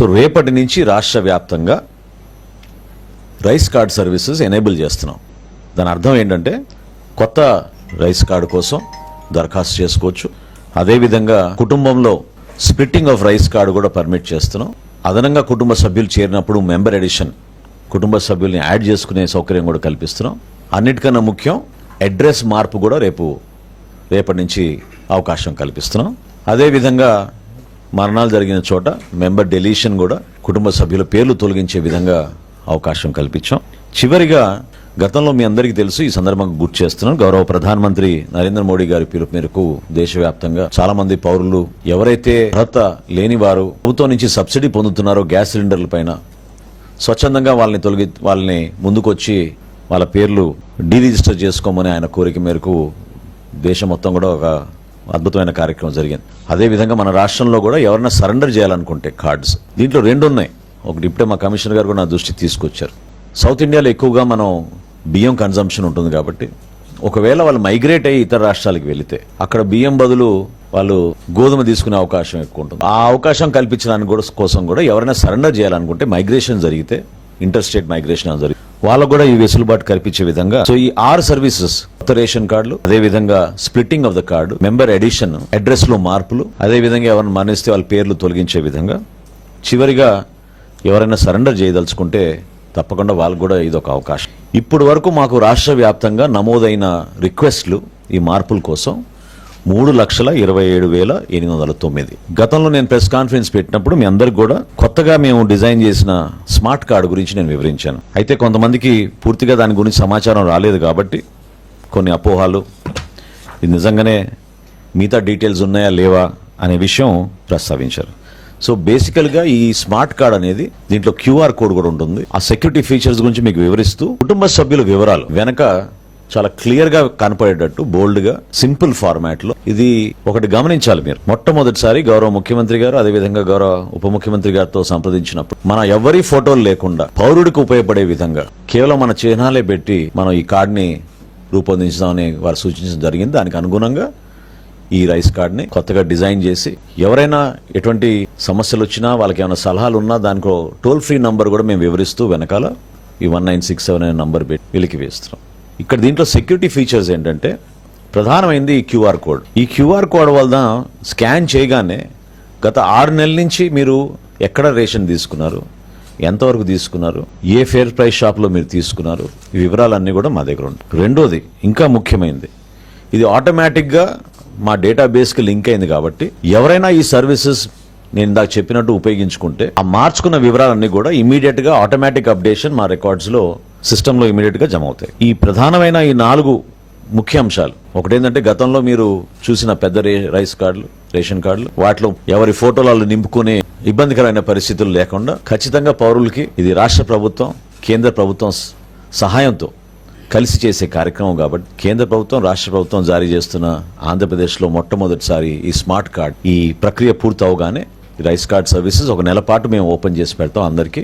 So రేపటి నుంచి రాష్ట్ర వ్యాప్తంగా రైస్ కార్డ్ సర్వీసెస్ ఎనేబుల్ చేస్తున్నాం. దాని అర్థం ఏంటంటే కొత్త రైస్ కార్డు కోసం దరఖాస్తు చేసుకోవచ్చు. అదేవిధంగా కుటుంబంలో స్ప్లిట్టింగ్ ఆఫ్ రైస్ కార్డు కూడా పర్మిట్ చేస్తున్నాం. అదనంగా కుటుంబ సభ్యులు చేరినప్పుడు మెంబర్ ఎడిషన్ కుటుంబ సభ్యుల్ని యాడ్ చేసుకునే సౌకర్యం కూడా కల్పిస్తున్నాం. అన్నిటికన్నా ముఖ్యం అడ్రస్ మార్పు కూడా రేపు రేపటి నుంచి అవకాశం కల్పిస్తున్నాం. అదేవిధంగా మరణాలు జరిగిన చోట మెంబర్ డెలీషన్ కూడా కుటుంబ సభ్యుల పేర్లు తొలగించే విధంగా అవకాశం కల్పించాం. చివరిగా గతంలో మీ అందరికీ తెలుసు ఈ సందర్భంగా గుర్తు చేస్తున్నాను. గౌరవ ప్రధానమంత్రి నరేంద్ర మోడీ గారి పిలుపు మేరకు దేశవ్యాప్తంగా చాలా మంది పౌరులు ఎవరైతే అర్హత లేని వారు ప్రభుత్వం నుంచి సబ్సిడీ పొందుతున్నారో గ్యాస్ సిలిండర్ల పైన స్వచ్ఛందంగా వాళ్ళని తొలగి వాళ్ళని ముందుకొచ్చి వాళ్ళ పేర్లు డీరిజిస్టర్ చేసుకోమని ఆయన కోరిక మేరకు దేశం మొత్తం కూడా ఒక అద్భుతమైన కార్యక్రమం జరిగింది. అదేవిధంగా మన రాష్ట్రంలో కూడా ఎవరైనా సరెండర్ చేయాలనుకుంటే కార్డ్స్. దీంట్లో రెండు ఉన్నాయి ఒకటి ఇప్పుడే మా కమిషనర్ గారు కూడా నా దృష్టికి తీసుకొచ్చారు. సౌత్ ఇండియాలో ఎక్కువగా మనం బియ్యం కన్జంప్షన్ ఉంటుంది కాబట్టి ఒకవేళ వాళ్ళు మైగ్రేట్ అయ్యి ఇతర రాష్ట్రాలకు వెళితే అక్కడ బియ్యం బదులు వాళ్ళు గోధుమ తీసుకునే అవకాశం ఎక్కువ ఉంటుంది. ఆ అవకాశం కల్పించడానికి కూడా కోసం కూడా ఎవరైనా సరెండర్ చేయాలనుకుంటే మైగ్రేషన్ జరిగితే ఇంటర్ స్టేట్ మైగ్రేషన్ జరిగింది వాళ్ళకు కూడా ఈ వెసులుబాటు కల్పించే విధంగా. సో ఈ ఆరు సర్వీసెస్ కొత్త రేషన్ కార్డులు అదే విధంగా splitting of the card member addition అడ్రస్లో మార్పులు అదే విధంగా ఎవరైనా మరణిస్తే వాళ్ళ పేర్లు తొలగించే విధంగా. చివరిగా ఎవరైనా సరెండర్ చేయదలుచుకుంటే తప్పకుండా వాళ్ళకు కూడా ఇది ఒక అవకాశం. ఇప్పటి వరకు మాకు రాష్ట్ర వ్యాప్తంగా నమోదైన రిక్వెస్ట్లు ఈ మార్పుల కోసం మూడు లక్షల ఇరవై ఏడు వేల ఎనిమిది వందల తొమ్మిది. గతంలో నేను ప్రెస్ కాన్ఫరెన్స్ పెట్టినప్పుడు మీ అందరికి కూడా కొత్తగా మేము డిజైన్ చేసిన స్మార్ట్ కార్డు గురించి నేను వివరించాను. అయితే కొంతమందికి పూర్తిగా దాని గురించి సమాచారం రాలేదు కాబట్టి కొన్ని అపోహాలు. ఇది నిజంగానే మిగతా డీటెయిల్స్ ఉన్నాయా లేవా అనే విషయం ప్రస్తావించారు. సో బేసికల్గా ఈ స్మార్ట్ కార్డ్ అనేది దీంట్లో క్యూఆర్ కోడ్ కూడా ఉంటుంది. ఆ సెక్యూరిటీ ఫీచర్స్ గురించి మీకు వివరిస్తూ కుటుంబ సభ్యుల వివరాలు వెనక చాలా క్లియర్గా కనపడేటట్టు బోల్డ్గా సింపుల్ ఫార్మాట్లో ఇది ఒకటి గమనించాలి మీరు. మొట్టమొదటిసారి గౌరవ ముఖ్యమంత్రి గారు అదేవిధంగా గౌరవ ఉప ముఖ్యమంత్రి గారితో సంప్రదించినప్పుడు మన ఎవరి ఫోటోలు లేకుండా పౌరుడికి ఉపయోగపడే విధంగా కేవలం మన చిహ్నాలే పెట్టి మనం ఈ కార్డుని రూపొందించదామని వారు సూచించడం జరిగింది. దానికి అనుగుణంగా ఈ రైస్ కార్డ్ని కొత్తగా డిజైన్ చేసి ఎవరైనా ఎటువంటి సమస్యలు వచ్చినా వాళ్ళకి ఏమైనా సలహాలు ఉన్నా దానికో టోల్ ఫ్రీ నంబర్ కూడా మేము వివరిస్తూ వెనకాల ఈ వన్ నైన్ సిక్స్ సెవెన్ అనే నంబర్ పెట్టి వీళ్ళకి వేస్తున్నాం. ఇక్కడ దీంట్లో సెక్యూరిటీ ఫీచర్స్ ఏంటంటే ప్రధానమైంది ఈ క్యూఆర్ కోడ్. ఈ క్యూఆర్ కోడ్ వల్ల స్కాన్ చేయగానే గత ఆరు నెలల నుంచి మీరు ఎక్కడ రేషన్ తీసుకున్నారు ఎంతవరకు తీసుకున్నారు ఏ ఫేర్ ప్రైస్ షాప్లో మీరు తీసుకున్నారు ఈ వివరాలన్నీ కూడా మా దగ్గర ఉంటాయి. రెండోది ఇంకా ముఖ్యమైనది ఇది ఆటోమేటిక్గా మా డేటాబేస్కి లింక్ అయింది కాబట్టి ఎవరైనా ఈ సర్వీసెస్ నేను ఇందాక చెప్పినట్టు ఉపయోగించుకుంటే ఆ మార్చుకున్న వివరాలన్నీ కూడా ఇమీడియట్గా ఆటోమేటిక్ అప్డేషన్ మా రికార్డ్స్లో సిస్టంలో ఇమీడియట్గా జమ అవుతాయి ఈ ప్రధానమైన ఈ నాలుగు ముఖ్య అంశాలు ఒకటేంటంటే గతంలో మీరు చూసిన పెద్ద రే- రైస్ కార్డులు రేషన్ కార్డులు వాటిలో ఎవరి ఫోటోలు వాళ్ళు నింపుకునే ఇబ్బందికరమైన పరిస్థితులు లేకుండా ఖచ్చితంగా పౌరులకి ఇది రాష్ట్ర ప్రభుత్వం కేంద్ర ప్రభుత్వం సహాయంతో కలిసి చేసే కార్యక్రమం కాబట్టి కేంద్ర ప్రభుత్వం రాష్ట్ర ప్రభుత్వం జారీ చేస్తున్న ఆంధ్రప్రదేశ్లో మొట్టమొదటిసారి ఈ స్మార్ట్ కార్డ్ ఈ ప్రక్రియ పూర్తి అవగానే ఈ రైస్ కార్డ్ సర్వీసెస్ ఒక నెల పాటు మేము ఓపెన్ చేసి పెడతాం అందరికీ.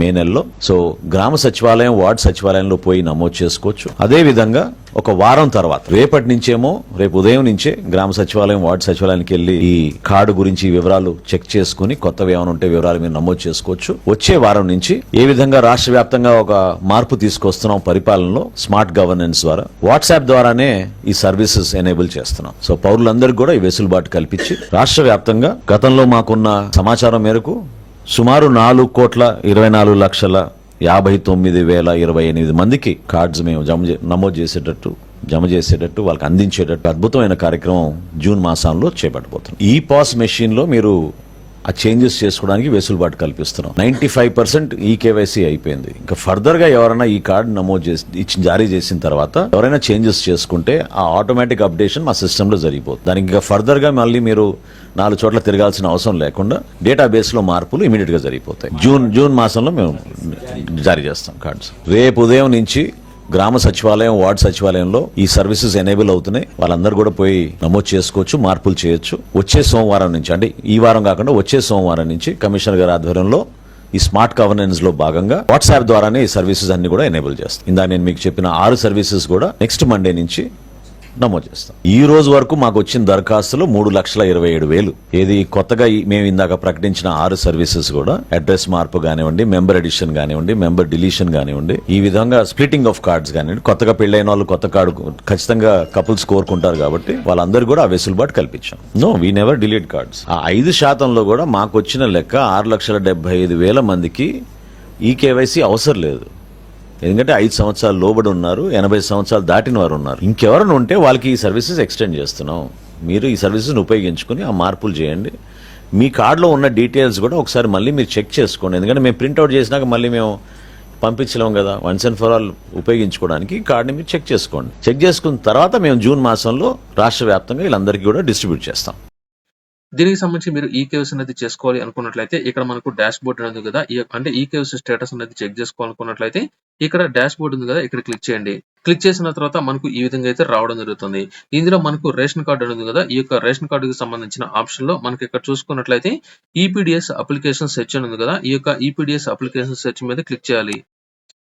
మే నెలలో. సో గ్రామ సచివాలయం వార్డ్ సచివాలయంలో పోయి నమోదు చేసుకోవచ్చు. అదేవిధంగా ఒక వారం తర్వాత రేపటి నుంచేమో రేపు ఉదయం నుంచే గ్రామ సచివాలయం వార్డ్ సచివాలయానికి వెళ్ళి ఈ కార్డు గురించి వివరాలు చెక్ చేసుకుని కొత్తవి ఏమైనా ఉంటే వివరాలు మీరు నమోదు చేసుకోవచ్చు. వచ్చే వారం నుంచి ఏ విధంగా రాష్ట్ర వ్యాప్తంగా ఒక మార్పు తీసుకొస్తున్నాం పరిపాలనలో స్మార్ట్ గవర్నెన్స్ ద్వారా వాట్సాప్ ద్వారానే ఈ సర్వీసెస్ ఎనేబుల్ చేస్తున్నాం. సో పౌరులందరికీ కూడా ఈ వెసులుబాటు కల్పించి రాష్ట్ర వ్యాప్తంగా గతంలో మాకున్న సమాచారం మేరకు సుమారు నాలుగు కోట్ల ఇరవై నాలుగు లక్షల యాభై తొమ్మిది వేల ఇరవై ఎనిమిది మందికి కార్డ్స్ మేము జమ చే- నమోదు చేసేటట్టు జమ చేసేటట్టు వాళ్ళకి అందించేటట్టు అద్భుతమైన కార్యక్రమం జూన్ మాసంలో చేపట్టబోతున్నాం. ఈ పాస్ మెషిన్లో మీరు ఆ చేంజెస్ చేసుకోవడానికి వెసులుబాటు కల్పిస్తున్నాం. నైన్టీ ఫైవ్ పర్సెంట్ ఈ కేవైసీ అయిపోయింది. ఇంకా ఫర్దర్గా ఎవరైనా ఈ కార్డు నమోదు చేసి ఇచ్చి జారీ చేసిన తర్వాత ఎవరైనా చేంజెస్ చేసుకుంటే ఆ ఆటోమేటిక్ అప్డేషన్ మా సిస్టమ్లో జరిగిపోతుంది. దానికి ఇంకా ఫర్దర్గా మళ్ళీ మీరు నాలుగు చోట్ల తిరగాల్సిన అవసరం లేకుండా డేటాబేస్లో మార్పులు ఇమీడియట్గా జరిగిపోతాయి. జూన్ జూన్ మాసంలో మేము జారీ చేస్తాం కార్డ్స్. రేపు ఉదయం నుంచి గ్రామ సచివాలయం వార్డ్ సచివాలయంలో ఈ సర్వీసెస్ ఎనేబుల్ అవుతున్నాయి. వాళ్ళందరూ కూడా పోయి నమోదు చేసుకోవచ్చు మార్పులు చేయొచ్చు. వచ్చే సోమవారం నుంచి అంటే ఈ వారం కాకుండా వచ్చే సోమవారం నుంచి కమిషనర్ గారి ఆధ్వర్యంలో ఈ స్మార్ట్ గవర్నెన్స్లో భాగంగా వాట్సాప్ ద్వారానే ఈ సర్వీసెస్ అన్ని కూడా ఎనేబుల్ చేస్తాం. ఇందా నేను మీకు చెప్పిన ఆరు సర్వీసెస్ కూడా నెక్స్ట్ మండే నుంచి నమోదు చేస్తాం. ఈ రోజు వరకు మాకు వచ్చిన దరఖాస్తులు మూడు లక్షల ఇరవై ఏడు వేలు. ఏది కొత్తగా మేము ఇందాక ప్రకటించిన ఆరు సర్వీసెస్ కూడా అడ్రస్ మార్పు కానివ్వండి మెంబర్ ఎడిషన్ కానివ్వండి మెంబర్ డిలీషన్ కానివ్వండి ఈ విధంగా స్ప్లిటింగ్ ఆఫ్ కార్డ్స్ కానివ్వండి కొత్తగా పెళ్ళైన వాళ్ళు కొత్త కార్డు ఖచ్చితంగా కపుల్స్ కోరుకుంటారు కాబట్టి వాళ్ళందరూ కూడా ఆ వెసులుబాటు కల్పించాం. No we never delete cards ఆ ఐదు శాతంలో కూడా మాకు వచ్చిన లెక్క ఆరు లక్షల డెబ్బై ఐదు వేల మందికి ఈ కేవైసీ అవసరం లేదు. ఎందుకంటే ఐదు సంవత్సరాలు లోబడి ఉన్నారు ఎనభై సంవత్సరాలు దాటిన వారు ఉన్నారు. ఇంకెవరైనా ఉంటే వాళ్ళకి ఈ సర్వీసెస్ ఎక్స్టెండ్ చేస్తున్నాం. మీరు ఈ సర్వీసెస్ని ఉపయోగించుకుని ఆ మార్పులు చేయండి. మీ కార్డులో ఉన్న డీటెయిల్స్ కూడా ఒకసారి మళ్ళీ మీరు చెక్ చేసుకోండి. ఎందుకంటే మేము ప్రింట్అవుట్ చేసినాక మళ్ళీ మేము పంపించలేం కదా. వన్స్ అండ్ ఫర్ ఆల్ ఉపయోగించుకోవడానికి కార్డుని మీరు చెక్ చేసుకోండి. చెక్ చేసుకున్న తర్వాత మేము జూన్ మాసంలో రాష్ట్ర వ్యాప్తంగా వీళ్ళందరికీ కూడా డిస్ట్రిబ్యూట్ చేస్తాం. దీనికి సంబంధించి మీరు ఈ కేవైసీ అనేది చేసుకోవాలి అనుకున్నట్లయితే ఇక్కడ మనకు డాష్ బోర్డ్ అనేది ఉంది కదా. అంటే ఈ కేవైసీ స్టేటస్ అనేది చెక్ చేసుకోవాలనుకున్నట్లయితే ఇక్కడ డాష్ బోర్డ్ ఉంది కదా ఇక్కడ క్లిక్ చేయండి. క్లిక్ చేసిన తర్వాత మనకు ఈ విధంగా అయితే రావడం జరుగుతుంది. ఇందులో మనకు రేషన్ కార్డు అనేది ఉంది కదా ఈ యొక్క రేషన్ కార్డుకి సంబంధించిన ఆప్షన్లో మనకి ఇక్కడ చూసుకున్నట్లయితే ఈపీడిఎస్ అప్లికేషన్ సెర్చ్ ఉంది కదా. ఈ యొక్క ఈపీడిఎస్ అప్లికేషన్ సెర్చ్ మీద క్లిక్ చేయాలి.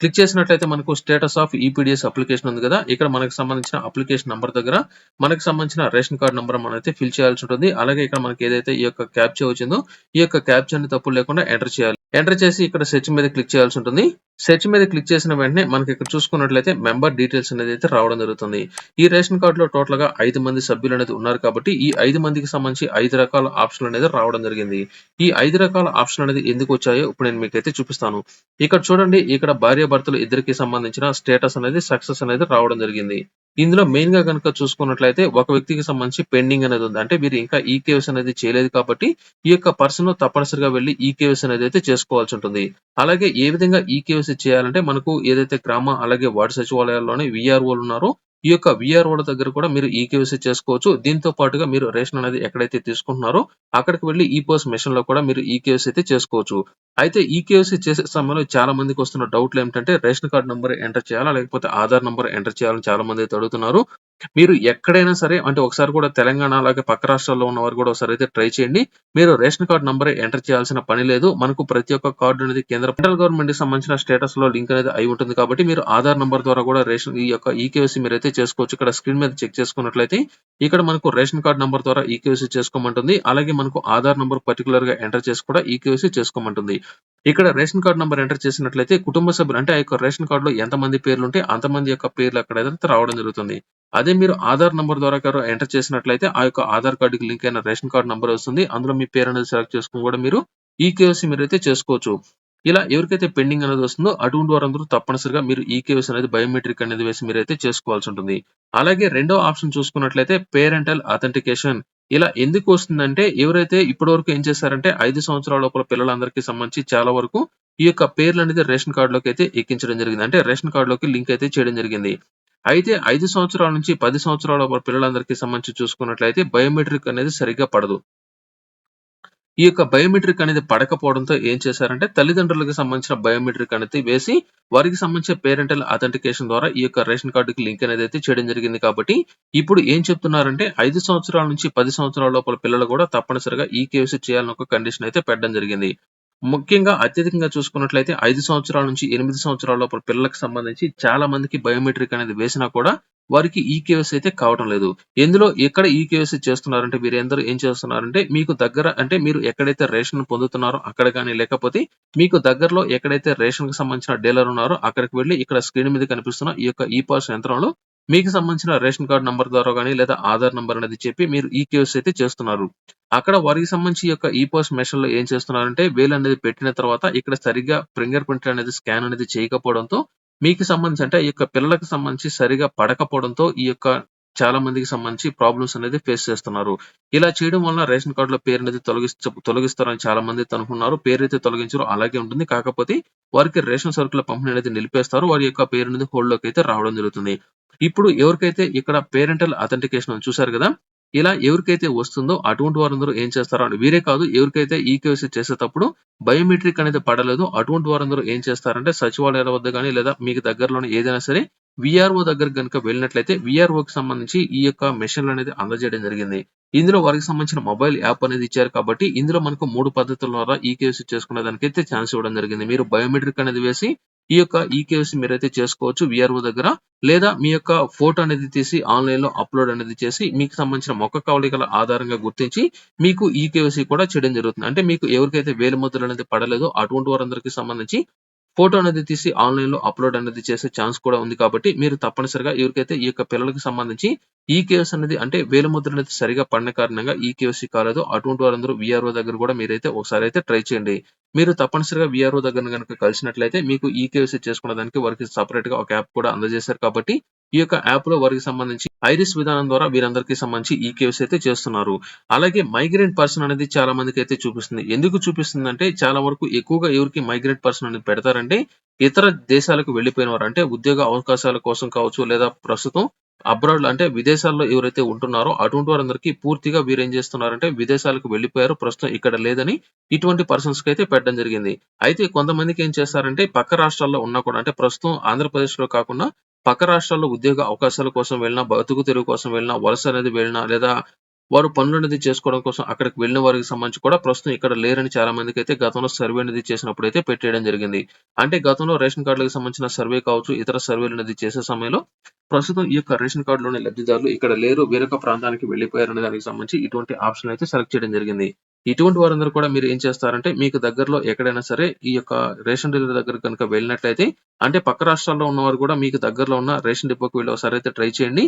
క్లిక్ చేసినట్లయితే మనకు స్టేటస్ ఆఫ్ ఈపీడిఎస్ అప్లికేషన్ ఉంది కదా. ఇక్కడ మనకు సంబంధించిన అప్లికేషన్ నంబర్ దగ్గర మనకు సంబంధించిన రేషన్ కార్డ్ నంబర్ మనం అయితే ఫిల్ చేయాల్సి ఉంటుంది. అలాగే ఇక్కడ మనకి ఏదైతే ఈ యొక్క క్యాప్చర్ వచ్చిందో ఈ యొక్క క్యాప్చర్ని తప్పులు లేకుండా ఎంటర్ చేయాలి. ఎంటర్ చేసి ఇక్కడ సెర్చ్ మీద క్లిక్ చేయాల్సి ఉంటుంది. సెర్చ్ మీద క్లిక్ చేసిన వెంటనే మనకి ఇక్కడ చూసుకున్నట్లయితే మెంబర్ డీటెయిల్స్ అనేది అయితే రావడం జరుగుతుంది. ఈ రేషన్ కార్డు లో టోటల్గా ఐదు మంది సభ్యులు అనేది ఉన్నారు కాబట్టి ఈ ఐదు మందికి సంబంధించి ఐదు రకాల ఆప్షన్లు అనేది రావడం జరిగింది. ఈ ఐదు రకాల ఆప్షన్ అనేది ఎందుకు వచ్చాయో ఇప్పుడు నేను మీకైతే చూపిస్తాను. ఇక్కడ చూడండి ఇక్కడ భార్య భర్తలు ఇద్దరికి సంబంధించిన స్టేటస్ అనేది సక్సెస్ అనేది రావడం జరిగింది. ఇందులో మెయిన్గా కనుక చూసుకున్నట్లయితే ఒక వ్యక్తికి సంబంధించి పెండింగ్ అనేది ఉంది. అంటే మీరు ఇంకా ఈ అనేది చేయలేదు కాబట్టి ఈ యొక్క పర్సన్ తప్పనిసరిగా వెళ్ళి ఈ అనేది అయితే చేసుకోవాల్సి ఉంటుంది. అలాగే ఏ విధంగా ఈ చేయాలంటే మనకు ఏదైతే గ్రామ అలాగే వార్డు సచివాలయాల్లోనే విఆర్ఓలు ఉన్నారో ఈ యొక్క విఆర్ఓల దగ్గర కూడా మీరు ఈ చేసుకోవచ్చు. దీంతో పాటుగా మీరు రేషన్ అనేది ఎక్కడైతే తీసుకుంటున్నారో అక్కడికి వెళ్ళి ఈ పోస్ట్ మిషన్లో కూడా మీరు ఈ అయితే చేసుకోవచ్చు. అయితే ఈ చేసే సమయంలో చాలా మందికి వస్తున్న డౌట్లు ఏమిటంటే రేషన్ కార్డ్ నెంబర్ ఎంటర్ చేయాలా? లేకపోతే ఆధార్ నెంబర్ ఎంటర్ చేయాలని చాలా మంది అయితే అడుగుతున్నారు. మీరు ఎక్కడైనా సరే అంటే ఒకసారి కూడా తెలంగాణ అలాగే పక్క రాష్ట్రాల్లో ఉన్న వారు కూడా ఒకసారి అయితే ట్రై చేయండి. మీరు రేషన్ కార్డ్ నంబర్ ఎంటర్ చేయాల్సిన పని లేదు. మనకు ప్రతి ఒక్క కార్డు అనేది కేంద్ర ఫెడరల్ గవర్నమెంట్కి సంబంధించిన స్టేటస్లో లింక్ అనేది అయి ఉంటుంది కాబట్టి మీరు ఆధార్ నంబర్ ద్వారా కూడా రేషన్ ఈ యొక్క ఈకేవైసీ మీరు అయితే చేసుకోవచ్చు. ఇక్కడ స్క్రీన్ మీద చెక్ చేసుకున్నట్లయితే ఇక్కడ మనకు రేషన్ కార్డ్ నంబర్ ద్వారా ఈకేవైసీ చేసుకోమంటుంది. అలాగే మనకు ఆధార్ నంబర్ పర్టికులర్గా ఎంటర్ చేసి కూడా ఈకేవైసీ చేసుకోమంటుంది. ఇక్కడ రేషన్ కార్డు నెంబర్ ఎంటర్ చేసినట్లయితే కుటుంబ సభ్యులు అంటే ఆ యొక్క రేషన్ కార్డు లో ఎంత మంది పేర్లు ఉంటే అంతమంది యొక్క పేర్లు అక్కడ అయితే రావడం జరుగుతుంది. అదే మీరు ఆధార్ నంబర్ ద్వారా ఎంటర్ చేసినట్లయితే ఆ యొక్క ఆధార్ కార్డుకి లింక్ అయిన రేషన్ కార్డు నంబర్ వస్తుంది. అందులో మీ పేరు అనేది సెలెక్ట్ చేసుకుని కూడా మీరు ఈ కేవైసీ మీరు అయితే చేసుకోవచ్చు. ఇలా ఎవరికైతే పెండింగ్ అనేది వస్తుందో అటువంటి వారందరూ తప్పనిసరిగా మీరు ఈ కేవైసీ అనేది బయోమెట్రిక్ అనేది వేసి మీరు అయితే చేసుకోవాల్సి ఉంటుంది. అలాగే రెండో ఆప్షన్ చూసుకున్నట్లయితే పేరెంటల్ అథెంటికేషన్ ఇలా ఎందుకు వస్తుందంటే ఎవరైతే ఇప్పటి వరకు ఏం చేశారంటే ఐదు సంవత్సరాల లోపల పిల్లలందరికీ సంబంధించి చాలా వరకు ఈ యొక్క పేర్లు అనేది రేషన్ కార్డులోకి అయితే ఎక్కించడం జరిగింది. అంటే రేషన్ కార్డులోకి లింక్ అయితే చేయడం జరిగింది. అయితే ఐదు సంవత్సరాల నుంచి పది సంవత్సరాల లోపల పిల్లలందరికీ సంబంధించి చూసుకున్నట్లయితే బయోమెట్రిక్ అనేది సరిగ్గా పడదు. ఈ యొక్క బయోమెట్రిక్ అనేది పడకపోవడంతో ఏం చేశారంటే తల్లిదండ్రులకు సంబంధించిన బయోమెట్రిక్ అనేది వేసి వారికి సంబంధించిన పేరెంటల్ అథెంటికేషన్ ద్వారా ఈ యొక్క రేషన్ కార్డుకి లింక్ అనేది అయితే చేయడం జరిగింది కాబట్టి ఇప్పుడు ఏం చెప్తున్నారంటే ఐదు సంవత్సరాల నుంచి పది సంవత్సరాల లోపల పిల్లలు కూడా తప్పనిసరిగా ఈ కేవైసీ చేయాలని ఒక కండిషన్ అయితే పెట్టడం జరిగింది. ముఖ్యంగా అత్యధికంగా చూసుకున్నట్లయితే ఐదు సంవత్సరాల నుంచి ఎనిమిది సంవత్సరాల లోపల పిల్లలకు సంబంధించి చాలా మందికి బయోమెట్రిక్ అనేది వేసినా కూడా వారికి ఈ కేవైసీ అయితే కావటం లేదు. ఎందులో ఎక్కడ ఈ కేవైసీ చేస్తున్నారంటే మీరు అందరూ ఏం చేస్తున్నారంటే మీకు దగ్గర అంటే మీరు ఎక్కడైతే రేషన్ పొందుతున్నారో అక్కడ కానీ లేకపోతే మీకు దగ్గరలో ఎక్కడైతే రేషన్కి సంబంధించిన డీలర్ ఉన్నారో అక్కడికి వెళ్ళి ఇక్కడ స్క్రీన్ మీద కనిపిస్తున్న ఈ యొక్క ఈ పాస్ యంత్రంలో మీకు సంబంధించిన రేషన్ కార్డు నంబర్ ద్వారా కానీ లేదా ఆధార్ నంబర్ అనేది చెప్పి మీరు ఈ కేవైసీ అయితే చేస్తున్నారు. అక్కడ వారికి సంబంధించి ఈ యొక్క ఈ పోస్ట్ మెషిన్లో ఏం చేస్తున్నారంటే వేలు అనేది పెట్టిన తర్వాత ఇక్కడ సరిగ్గా ఫింగర్ ప్రింట్ అనేది స్కాన్ అనేది చేయకపోవడంతో మీకు సంబంధించి అంటే ఈ యొక్క పిల్లలకు సంబంధించి సరిగా పడకపోవడంతో ఈ యొక్క చాలా మందికి సంబంధించి ప్రాబ్లమ్స్ అనేది ఫేస్ చేస్తున్నారు. ఇలా చేయడం వల్ల రేషన్ కార్డులో పేరు అనేది తొలగిస్త తొలగిస్తారని చాలా మంది అనుకున్నారు పేరు అయితే తొలగించరు అలాగే ఉంటుంది. కాకపోతే వారికి రేషన్ సరుకుల పంపిణీ అనేది నిలిపేస్తారు. వారి యొక్క పేరు అనేది హోల్డ్లోకి అయితే రావడం జరుగుతుంది. ఇప్పుడు ఎవరికైతే ఇక్కడ పేరెంటల్ అథెంటికేషన్ చూసారు కదా ఇలా ఎవరికైతే వస్తుందో అటువంటి వారందరూ ఏం చేస్తారు అని వీరే కాదు ఎవరికైతే ఈ చేసేటప్పుడు బయోమెట్రిక్ అనేది పడలేదు అటువంటి వారందరూ ఏం చేస్తారంటే సచివాలయాల వద్ద కానీ లేదా మీకు దగ్గరలోనే ఏదైనా సరే విఆర్ఓ దగ్గర కనుక వెళ్ళినట్లయితే విఆర్ఓ కి సంబంధించి ఈ యొక్క మెషిన్లు అనేది అందజేయడం జరిగింది. ఇందులో వారికి సంబంధించిన మొబైల్ యాప్ అనేది ఇచ్చారు కాబట్టి ఇందులో మనకు మూడు పద్ధతుల ద్వారా ఈ చేసుకునే దానికైతే ఛాన్స్ ఇవ్వడం జరిగింది. మీరు బయోమెట్రిక్ అనేది వేసి ఈ యొక్క ఈకేవైసీ మీరైతే చేసుకోవచ్చు విఆర్ఓ దగ్గర. లేదా మీ యొక్క ఫోటో అనేది తీసి ఆన్లైన్లో అప్లోడ్ అనేది చేసి మీకు సంబంధించిన మొక్క కవళికల ఆధారంగా గుర్తించి మీకు ఈ కేవైసీ కూడా చేయడం జరుగుతుంది. అంటే మీకు ఎవరికైతే వేలు అనేది పడలేదో అటువంటి వారందరికీ సంబంధించి ఫోటో అనేది తీసి ఆన్లైన్లో అప్లోడ్ అనేది చేసే ఛాన్స్ కూడా ఉంది కాబట్టి మీరు తప్పనిసరిగా ఎవరికైతే ఈ యొక్క పిల్లలకు సంబంధించి ఈ కేఎస్ అనేది అంటే వేలు ముద్ర అనేది సరిగా పడిన కారణంగా ఈ కేవైసీ కాలేదు. అటువంటి వారందరూ విఆర్ఓ దగ్గర కూడా మీరైతే ఒకసారి అయితే ట్రై చేయండి. మీరు తప్పనిసరిగా విఆర్ఓ దగ్గర కనుక కలిసినట్లయితే మీకు ఈ కేవైసీ చేసుకున్న దానికి వారికి సపరేట్గా ఒక యాప్ కూడా అందజేశారు కాబట్టి ఈ యొక్క యాప్లో వారికి సంబంధించి ఐరిస్ విధానం ద్వారా వీరందరికీ సంబంధించి ఈ కేవ్స్ అయితే చేస్తున్నారు. అలాగే మైగ్రెంట్ పర్సన్ అనేది చాలా మందికి అయితే చూపిస్తుంది. ఎందుకు చూపిస్తుంది అంటే చాలా వరకు ఎక్కువగా ఎవరికి మైగ్రెంట్ పర్సన్ అనేది పెడతారంటే ఇతర దేశాలకు వెళ్ళిపోయిన వారు అంటే ఉద్యోగ అవకాశాల కోసం కావచ్చు లేదా ప్రస్తుతం అబ్రాడ్ అంటే విదేశాల్లో ఎవరైతే ఉంటున్నారో అటువంటి వారందరికీ పూర్తిగా వీరు ఏం చేస్తున్నారంటే విదేశాలకు వెళ్ళిపోయారు ప్రస్తుతం ఇక్కడ లేదని ఇటువంటి పర్సన్స్కి అయితే పెట్టడం జరిగింది. అయితే కొంతమందికి ఏం చేస్తారంటే పక్క రాష్ట్రాల్లో ఉన్నా కూడా అంటే ప్రస్తుతం ఆంధ్రప్రదేశ్లో కాకుండా పక్క రాష్ట్రాల్లో ఉద్యోగ అవకాశాల కోసం వెళ్ళినా బతుకు తెరువు కోసం వెళ్ళినా వలస అనేది వెళ్ళినా లేదా వారు పనులు అనేది చేసుకోవడం కోసం అక్కడికి వెళ్ళిన వారికి సంబంధించి కూడా ప్రస్తుతం ఇక్కడ లేరని చాలా మందికి అయితే గతంలో సర్వే అనేది చేసినప్పుడు అయితే పెట్టేయడం జరిగింది. అంటే గతంలో రేషన్ కార్డులకు సంబంధించిన సర్వే కావచ్చు ఇతర సర్వేలు అనేది చేసే సమయంలో ప్రస్తుతం ఈ యొక్క రేషన్ కార్డులోని లబ్ధిదారులు ఇక్కడ లేరు వేరొక ప్రాంతానికి వెళ్ళిపోయారు అనే దానికి సంబంధించి ఇటువంటి ఆప్షన్ అయితే సెలెక్ట్ చేయడం జరిగింది. ఇటువంటి వారందరూ కూడా మీరు ఏం చేస్తారంటే మీకు దగ్గరలో ఎక్కడైనా సరే ఈ యొక్క రేషన్ డీలర్ దగ్గర కనుక వెళ్ళినట్లయితే అంటే పక్క రాష్ట్రాల్లో ఉన్నవారు కూడా మీకు దగ్గరలో ఉన్న రేషన్ డిపోకి వెళ్ళి ఒకసారి అయితే ట్రై చేయండి.